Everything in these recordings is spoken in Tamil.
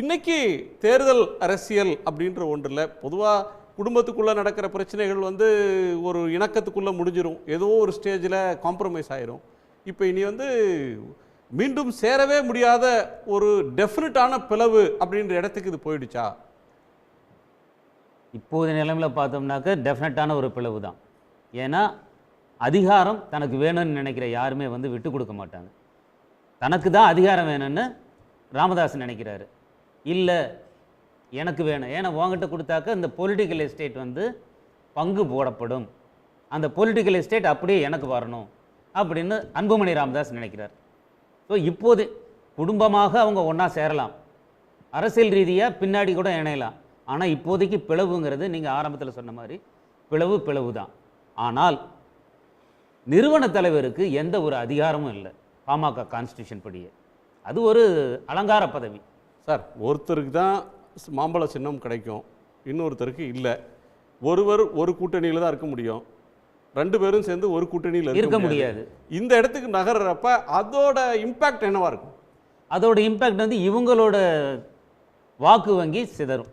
இன்னைக்கு தேர்தல் அரசியல் அப்படின்ற ஒன்றில் பொதுவாக குடும்பத்துக்குள்ளே நடக்கிற பிரச்சனைகள் வந்து ஒரு இணக்கத்துக்குள்ளே முடிஞ்சிடும் ஏதோ ஒரு ஸ்டேஜில் காம்ப்ரமைஸ் ஆயிரும். இப்போ இனி வந்து மீண்டும் சேரவே முடியாத ஒரு டெஃபினட்டான பிளவு அப்படின்ற இடத்துக்கு இது போயிடுச்சா? இப்போது நிலைமையில் பார்த்தோம்னாக்க டெஃபினட்டான ஒரு பிளவு தான். ஏன்னா அதிகாரம் தனக்கு வேணும்னு நினைக்கிற யாருமே வந்து விட்டு கொடுக்க மாட்டாங்க. தனக்கு தான் அதிகாரம் வேணும்னு ராமதாஸ் நினைக்கிறாரு. இல்லை எனக்கு வேணும். ஏன்னா உங்ககிட்ட கொடுத்தாக்க இந்த பொலிட்டிக்கல் எஸ்டேட் வந்து பங்கு போடப்படும். அந்த பொலிட்டிக்கல் எஸ்டேட் அப்படியே எனக்கு வரணும் அப்படின்னு அன்புமணி ராமதாஸ் நினைக்கிறார். ஸோ இப்போது குடும்பமாக அவங்க ஒன்றா சேரலாம். அரசியல் ரீதியாக பின்னாடி கூட இணையலாம். ஆனால் இப்போதைக்கு பிளவுங்கிறது நீங்கள் ஆரம்பத்தில் சொன்ன மாதிரி பிளவு பிளவு தான் ஆனால் நிறுவன தலைவருக்கு எந்த ஒரு அதிகாரமும் இல்லை. பாமக கான்ஸ்டியூஷன் படியே. அது ஒரு அலங்கார பதவி. சார் ஒருத்தருக்கு தான் மாம்பழ சின்னம் கிடைக்கும். இன்னொருத்தருக்கு இல்லை. ஒருவர் ஒரு கூட்டணியில் தான் இருக்க முடியும். ரெண்டு பேரும் சேர்ந்து ஒரு கூட்டணியில் இருக்க முடியாது. இந்த இடத்துக்கு நகர்றப்ப அதோட இம்பாக்ட் என்னவா இருக்கும்? அதோட இம்பேக்ட் வந்து இவங்களோட வாக்கு வங்கி சிதறும்.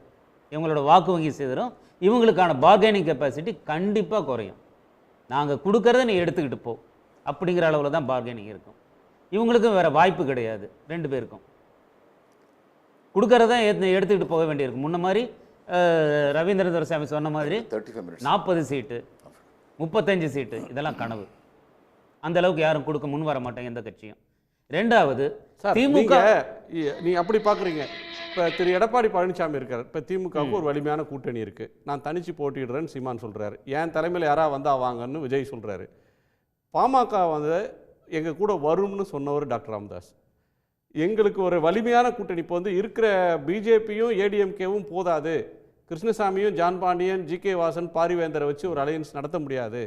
இவங்களோட வாக்கு வங்கி சிதறும். இவங்களுக்கான பார்கெனிங் கெப்பாசிட்டி கண்டிப்பாக குறையும். நாங்கள் கொடுக்கறத நீ எடுத்துக்கிட்டு போ. அப்படிங்கிற அளவில் தான் பார்கெனிங் இருக்கும். இவங்களுக்கும் வேறு வாய்ப்பு கிடையாது. ரெண்டு பேருக்கும். கொடுக்கறத எடுத்து எடுத்துக்கிட்டு போக வேண்டியிருக்கும் முன்ன மாதிரி அஹ், ரவீந்திர துரைசாமி சொன்ன மாதிரி நாற்பது சீட்டு முப்பத்தஞ்சு சீட்டு இதெல்லாம் கனவு. அந்த அளவுக்கு யாரும் கொடுக்க முன் வர மாட்டாங்க எந்த கட்சியும். ரெண்டாவது திமுக நீ அப்படி பார்க்குறீங்க இப்போ திரு எடப்பாடி பழனிசாமி இருக்கார். இப்போ திமுகவுக்கு ஒரு வலிமையான கூட்டணி இருக்கு. நான் தனிச்சு போட்டிடுறேன்னு சீமான் சொல்றாரு. என் தலைமையில் யாரா வந்தா வாங்கன்னு விஜய் சொல்றாரு. பாமக வந்து எங்க கூட வரும்னு சொன்னவர் டாக்டர் ராமதாஸ். எங்களுக்கு ஒரு வலிமையான கூட்டணி. இப்போ வந்து இருக்கிற பிஜேபியும் ஏடிஎம்கேவும் போதாது. கிருஷ்ணசாமியும் John Pandian G K Vasan பாரிவேந்தரை வச்சு ஒரு அலையன்ஸ் நடத்த முடியாது.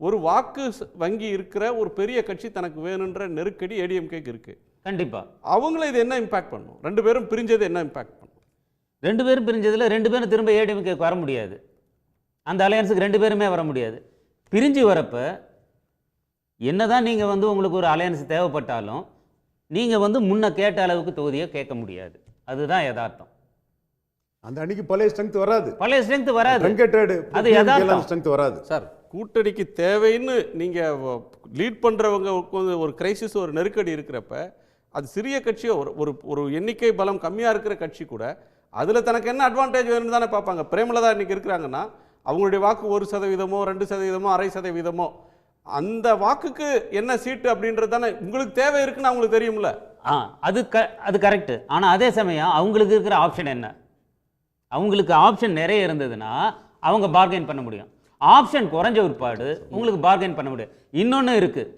ஒரு வாக்கு வங்கி இருக்கிற ஒரு பெரிய கட்சி தனக்கு வேணுன்ற நெருக்கடி ஏடிஎம்கேக்கு இருக்கு. கண்டிப்பாக அவங்கள இது என்ன இம்பாக்ட் பண்ணும்? ரெண்டு பேரும் பிரிஞ்சது என்ன இம்பாக்ட் பண்ணும்? ரெண்டு பேரும் பிரிஞ்சதில் ரெண்டு பேரும் திரும்ப ஏடிஎம்கேக்கு வர முடியாது. அந்த அலையன்ஸுக்கு ரெண்டு பேருமே வர முடியாது. பிரிஞ்சு வரப்ப என்னதான் நீங்கள் வந்து உங்களுக்கு ஒரு அலையன்ஸ் தேவைப்பட்டாலும் நீங்கள் வந்து முன்ன கேட்ட அளவுக்கு தொகுதியை கேட்க முடியாது. அதுதான் யதார்த்தம். அந்த அன்னைக்கு பழைய ஸ்ட்ரென்த் வராது. பழைய ஸ்ட்ரென்த் வராது. அது யதார்த்தம். ஸ்ட்ரென்த் வராது. சார் கூட்டணிக்கு தேவைன்னு நீங்கள் லீட் பண்ணுறவங்க ஒரு கிரைசிஸ் ஒரு நெருக்கடி இருக்கிறப்ப அது சிறிய கட்சியோ ஒரு ஒரு ஒரு எண்ணிக்கை பலம் கம்மியாக இருக்கிற கட்சி கூட அதில் தனக்கு என்ன அட்வான்டேஜ் வேணும்னு தானே பார்ப்பாங்க. பிரேமலதா இன்னைக்கு இருக்கிறாங்கன்னா அவங்களுடைய வாக்கு ஒரு சதவீதமோ ரெண்டு சதவீதமோ அரை சதவீதமோ அந்த வாக்குக்கு என்ன சீட்டு அப்படின்றது தானே? உங்களுக்கு தேவை இருக்குன்னு அவங்களுக்கு தெரியும்ல. ஆ அது க அது கரெக்டு ஆனால் அதே சமயம் அவங்களுக்கு இருக்கிற ஆப்ஷன் என்ன? அவங்களுக்கு ஆப்ஷன் நிறைய இருந்ததுன்னா அவங்க பார்கெயின் பண்ண முடியும். ஆப்ஷன் குறைஞ்ச பிற்பாடு உங்களுக்கு பார்கெயின் பண்ண முடியும். இன்னொன்று இருக்குது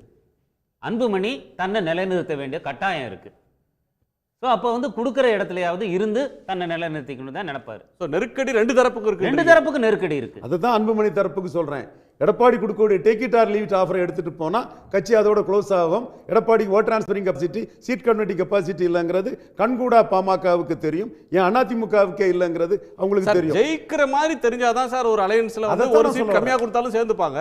அன்புமணி தன்னை நிலைநிறுத்த வேண்டிய கட்டாயம் இருக்குது ஸோ அப்போ வந்து கொடுக்குற இடத்துலயாவது இருந்து தன்னை நிலைநிறுத்திக்கணும் தான் நினைப்பாரு. ஸோ நெருக்கடி ரெண்டு தரப்புக்கு இருக்கு ரெண்டு தரப்புக்கு நெருக்கடி இருக்குது அதுதான் அன்புமணி தரப்புக்கு சொல்றேன். எடப்பாடி கொடுக்கக்கூடிய take it or leave it ஆஃபரை எடுத்துட்டு போனா கட்சி அதோட க்ளோஸ் ஆகும். எடப்பாடிக்கு vote transferring capacity seat converting capacity இல்லைங்கிறது கண்கூடா பாமகவுக்கு தெரியும். ஏன் அதிமுகவுக்கே இல்லைங்கிறது அவங்களுக்கு தெரியும். ஜெயிக்கிற மாதிரி தெரிஞ்சாதான் சார் ஒரு அலையன்ஸ்ல வந்து அதைத்தான் ஒரு சீட் சொல்ல கம்மியா கொடுத்தாலும் சேர்ந்துப்பாங்க.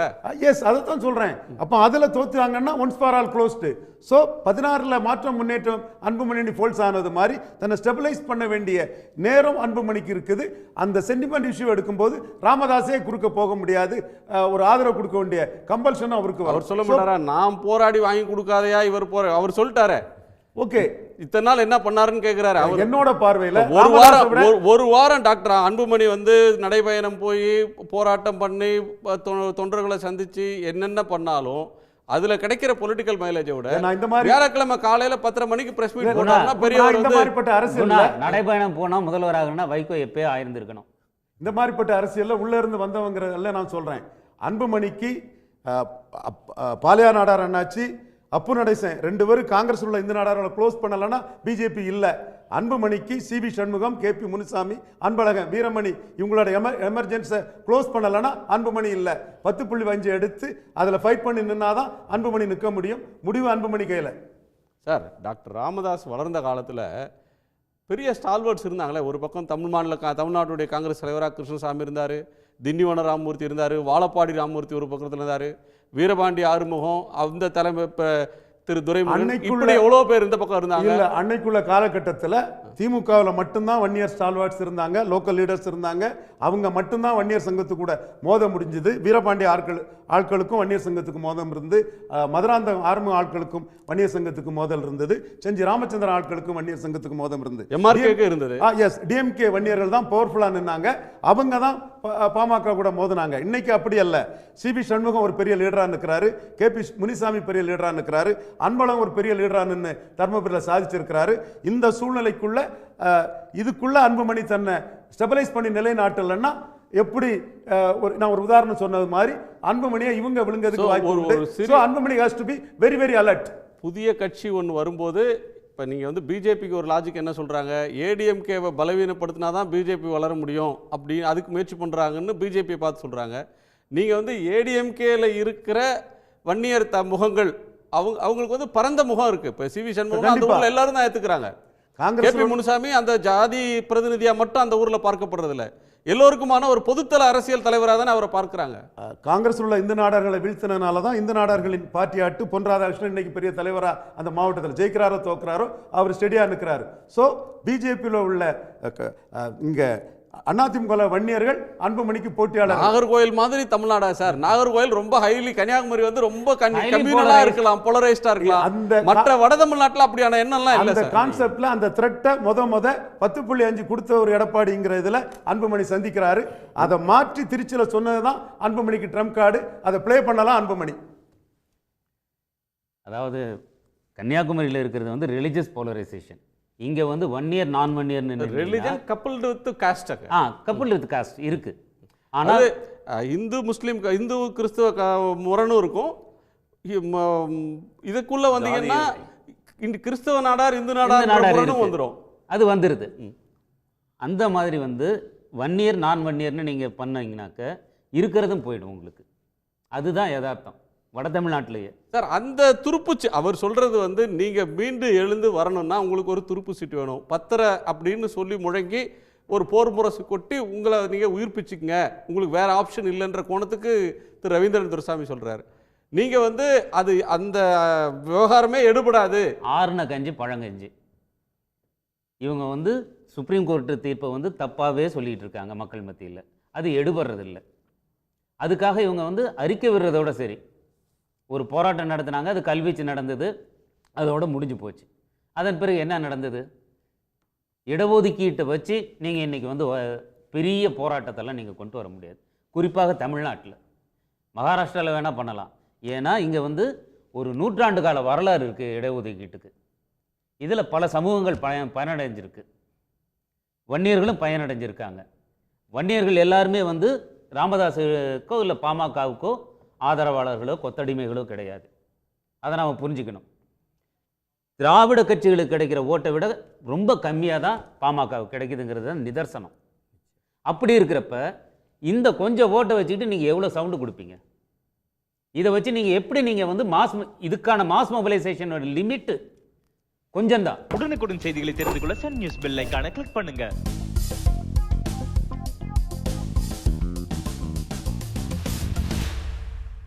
எஸ் அதை தான் சொல்றேன். அப்போ அதில் தோத்துறாங்கன்னா once for all closed so பதினாறில் மாற்றம் முன்னேற்றம் அன்புமணி ஃபோல்ஸ் ஆனது மாதிரி தன்னை ஸ்டெபிலைஸ் பண்ண வேண்டிய நேரம் அன்புமணிக்கு இருக்குது. அந்த சென்டிமெண்ட் இஷ்யூ எடுக்கும்போது ராமதாஸே குறுக்க போக முடியாது. ஒரு ஆதரவு கொடுக்க வேண்டிய கம்பல்ஷன் அவருக்கு அவர் சொல்ல மாட்டாரா நான் போராடி வாங்கி கொடுக்காதயா இவர் போற அவர் சொல்லிட்டாரே. ஓகே இத்தனை நாள் என்ன பண்ணாருன்னு கேக்குறாரு அவர். என்னோட பார்வையில் ஒரு வாரம் ஒரு- ஒரு வாரம் டாக்டர் அன்புமணி வந்து நடைபயணம் போய் போராட்டம் பண்ணி தொண்டர்களை சந்திச்சு என்னென்ன பண்ணாலும் அதுல கிடைக்கிற பொலிட்டிக்கல் மைலேஜை விட நான் இந்த மாதிரி வியாழக்கிழமை காலையில பத்தரை மணிக்கு பிரஸ் மீட் நான் பெரியவர் இந்த மாதிரிப்பட்ட அரசியல் நடைபயணம் போனால் முதல்வர் ஆகணும்னா வைகோ எப்பயோ ஆயிருந்திருக்கணும். இந்த மாதிரிப்பட்ட அரசியல்ல உள்ள இருந்து வந்தவங்கிறதெல்லாம் நான் சொல்றேன். அன்புமணிக்கு அப்- பாலியா நாடார் அண்ணாச்சி அப்பு நடேசன் ரெண்டு பேரும் காங்கிரஸ் உள்ள இந்த நாடாரோட க்ளோஸ் பண்ணலைன்னா பிஜேபி இல்லை. அன்புமணிக்கு C P Shanmugam K P Munusamy Anbazhagan Veeramani இவங்களோட எமர் எமர்ஜென்ஸை க்ளோஸ் பண்ணலைன்னா அன்புமணி இல்லை. பத்து புள்ளி அஞ்சு எடுத்து அதில் ஃபைட் பண்ணி நின்னாதான் அன்புமணி நிற்க முடியும். முடிவு அன்புமணி கையில். சார் டாக்டர் ராமதாஸ் வளர்ந்த காலத்தில் பெரிய ஸ்டால்வர்ட்ஸ் இருந்தாங்களே. ஒரு பக்கம் தமிழ் மாநில தமிழ்நாட்டுடைய காங்கிரஸ் தலைவராக கிருஷ்ணசாமி இருந்தார். திண்டிவன ராமமூர்த்தி இருந்தார் வாழப்பாடி ராமமூர்த்தி ஒரு பக்கத்தில் இருந்தார் வீரபாண்டி ஆறுமுகம் அந்த தலைமை இப்போ திரு துரைமுருகன். அன்னைக்குள்ள- எவ்வளவு பேர் இந்த பக்கம் இருந்தாங்க? இல்ல அன்னைக்குள்ள காலகட்டத்தில் திமுகவில் மட்டும்தான் வன்னியர் ஸ்டால்வார்ட்ஸ் இருந்தாங்க லோக்கல் லீடர்ஸ் இருந்தாங்க. அவங்க மட்டும்தான் வன்னியர் சங்கத்து கூட மோத முடிஞ்சது. வீரபாண்டிய ஆட்கள் ஆட்களுக்கும் வன்னியர் சங்கத்துக்கு மோதம் இருந்து மதுராந்தகம் ஆர்ம ஆட்களுக்கும் வன்னியர் சங்கத்துக்கு மோதல் இருந்தது. செஞ்சி ராமச்சந்திரன் ஆட்களுக்கும் வன்னியர் சங்கத்துக்கு மோதம் இருந்தது. எம்ஆர்கேக்கு இருந்தது? எஸ் டிஎம்கே வன்னியர்கள் தான் பவர்ஃபுல்லா நின்னாங்க. அவங்க தான் பாமக கூட மோதினாங்க. இன்னைக்கு அப்படி அல்ல. சிபி சண்முகம் ஒரு பெரிய லீடரா நிற்கிறாரு கே பி முனிசாமி பெரிய லீடரா நிற்கிறாரு அன்பழகம் ஒரு பெரிய லீடரா நின்று தர்மபுரியில் சாதிச்சிருக்கிறாரு. இந்த சூழ்நிலைக்குள்ள இதுக்குள்ள அன்புமணி தன்னை ஸ்டெபிலைஸ் பண்ணி நிலைநாட்டலைன்னா எப்படி ஒரு நான் ஒரு உதாரணம் சொன்னது மாதிரி அன்புமணியை இவங்க விழுங்கிறதுக்கு வாய்ப்பு Anbumani has to be very very alert புதிய கட்சி ஒன்று வரும்போது இப்போ நீங்கள் வந்து பிஜேபிக்கு ஒரு லாஜிக் என்ன சொல்கிறாங்க ஏடிஎம்கேவை பலவீனப்படுத்தினா தான் பிஜேபி வளர முடியும் அப்படி அதுக்கு முயற்சி பண்ணுறாங்கன்னு பிஜேபியை பார்த்து சொல்கிறாங்க நீங்கள் வந்து ஏடிஎம்கேல இருக்கிற வன்னியர் த முகங்கள் அவங்க அவங்களுக்கு வந்து பரந்த முகம் இருக்குது இப்போ சிவி சண்முகம் அந்த. ஊரில் எல்லாரும் தான் ஏற்றுக்கிறாங்க காங்கிரஸ் கேபி முனுசாமி அந்த ஜாதி பிரதிநிதியா மட்டும் அந்த ஊர்ல பார்க்கப்படுறதில்ல. எல்லோருக்குமான ஒரு பொதுத்தல அரசியல் தலைவராக தானே அவரை பார்க்கறாங்க. காங்கிரஸ் உள்ள இந்து நாடார்களை வீழ்த்தினால தான் இந்து நாடார்களின் பார்ட்டி ஆட்டு பொன் ராதாகிருஷ்ணன் இன்னைக்கு பெரிய தலைவரா அந்த மாவட்டத்தில் ஜெயிக்கிறாரோ தோக்குறாரோ அவர் ஸ்டெடியா நிற்கிறாரு ஸோ பிஜேபியில் உள்ள இங்க அதிமுக வன்னியர்கள் அன்புமணிக்கு போட்டியாளர். நாகர்கோயில் மாதிரி தமிழ்நாடா சார்? நாகர்கோயில் ரொம்ப ஹைலி கன்னியாகுமரி வந்து ரொம்ப Highly கம்யூனலா polarized. இருக்கலாம் போலரைஸ்டா இருக்கலாம். அந்த மற்ற வட தமிழ்நாட்டுல அப்படியான எண்ணம்லாம் இல்ல அந்த சார். கான்செப்ட்ல அந்த த்ரெட்டை முத முத பத்து புள்ளி அஞ்சு கொடுத்த ஒரு எடப்பாடிங்கிற இதுல அன்புமணி சந்திக்கிறாரு. அதை மாற்றி திருச்சியில சொன்னதுதான் அன்புமணிக்கு ட்ரம்ப் கார்டு அதை ப்ளே பண்ணலாம் அன்புமணி அதாவது கன்னியாகுமரியில் இருக்கிறது வந்து ரிலிஜியஸ் போலரைசேஷன் இங்கே வந்து ஒன் இயர் நான் one இயர்னு religion coupled with caste a couple with caste இருக்கு. ஆனால் இந்து முஸ்லீம் இந்து கிறிஸ்துவ முரணும் இருக்கும். இதுக்குள்ள வந்தீங்கன்னா இந்த கிறிஸ்தவ நாடார் இந்து நாடார் இந்த நாடார் முரணும் இருக்கு. வந்துரும். அது வந்துடுது அந்த மாதிரி வந்து ஒன் இயர் நான் ஒன் இயர்னு நீங்கள் பண்ணீங்கனாக்க இருக்கிறதும் போயிடும் உங்களுக்கு. அதுதான் யதார்த்தம். வட தமிழ்நாட்டிலேயே. சார் அந்த துருப்பு சீ- அவர் சொல்றது வந்து நீங்க மீண்டு எழுந்து வரணும்னா உங்களுக்கு ஒரு துருப்பு சீட்டு வேணும். பத்தரை அப்படின்னு சொல்லி முழங்கி ஒரு போர் முரசு கொட்டி உங்களை நீங்க உயிர்ப்பிச்சுக்கங்க. உங்களுக்கு வேற ஆப்ஷன் இல்லைன்ற கோணத்துக்கு திரு ரவீந்திரன் துரசாமி சொல்றாரு. நீங்க வந்து அது அந்த விவகாரமே எடுபடாது. ஆறுன கஞ்சி பழங்கஞ்சி. இவங்க வந்து சுப்ரீம் கோர்ட்டு தீர்ப்பை வந்து தப்பாகவே சொல்லிட்டு இருக்காங்க மக்கள் மத்தியில். அது எடுபடுறதில்ல. அதுக்காக இவங்க வந்து அறிக்கை விடுறதோட சரி. ஒரு போராட்டம் நடத்தினாங்க அது கல்வீச்சு நடந்தது அதோட முடிஞ்சு போச்சு. அதன் பிறகு என்ன நடந்தது? இடஒதுக்கீட்டை வச்சு நீங்கள் இன்றைக்கி வந்து பெரிய போராட்டத்தெல்லாம் நீங்கள் கொண்டு வர முடியாது. குறிப்பாக தமிழ்நாட்டில். மகாராஷ்டிராவில் வேணால் பண்ணலாம். ஏன்னா இங்கே வந்து ஒரு நூற்றாண்டு கால வரலாறு இருக்குது இடஒதுக்கீட்டுக்கு. இதில் பல சமூகங்கள் பயன் பயனடைஞ்சிருக்கு. வன்னியர்களும் பயனடைஞ்சிருக்காங்க. வன்னியர்கள் எல்லாருமே வந்து ராமதாஸுக்கோ இல்லை பாமகவுக்கோ ஆதரவாளர்களோ கொத்தடிமைகளோ கிடையாது. அதை நாம் புரிஞ்சுக்கணும். திராவிட கட்சிகளுக்கு கிடைக்கிற ஓட்டை விட ரொம்ப கம்மியாக தான் பாமகவுக்கு கிடைக்குதுங்கிறது தான் நிதர்சனம். அப்படி இருக்கிறப்ப இந்த கொஞ்சம் ஓட்டை வச்சுக்கிட்டு நீங்கள் எவ்வளோ சவுண்டு கொடுப்பீங்க? இதை வச்சு நீங்கள் எப்படி நீங்கள் வந்து மாஸ் இதுக்கான மாஸ் மொபைலைசேஷனோட லிமிட்டு கொஞ்சம்தான் உடனுக்குடன் செய்திகளை தெரிந்து கொள்ள சன் நியூஸ் பெல் ஐக்கான கிளிக் பண்ணுங்கள்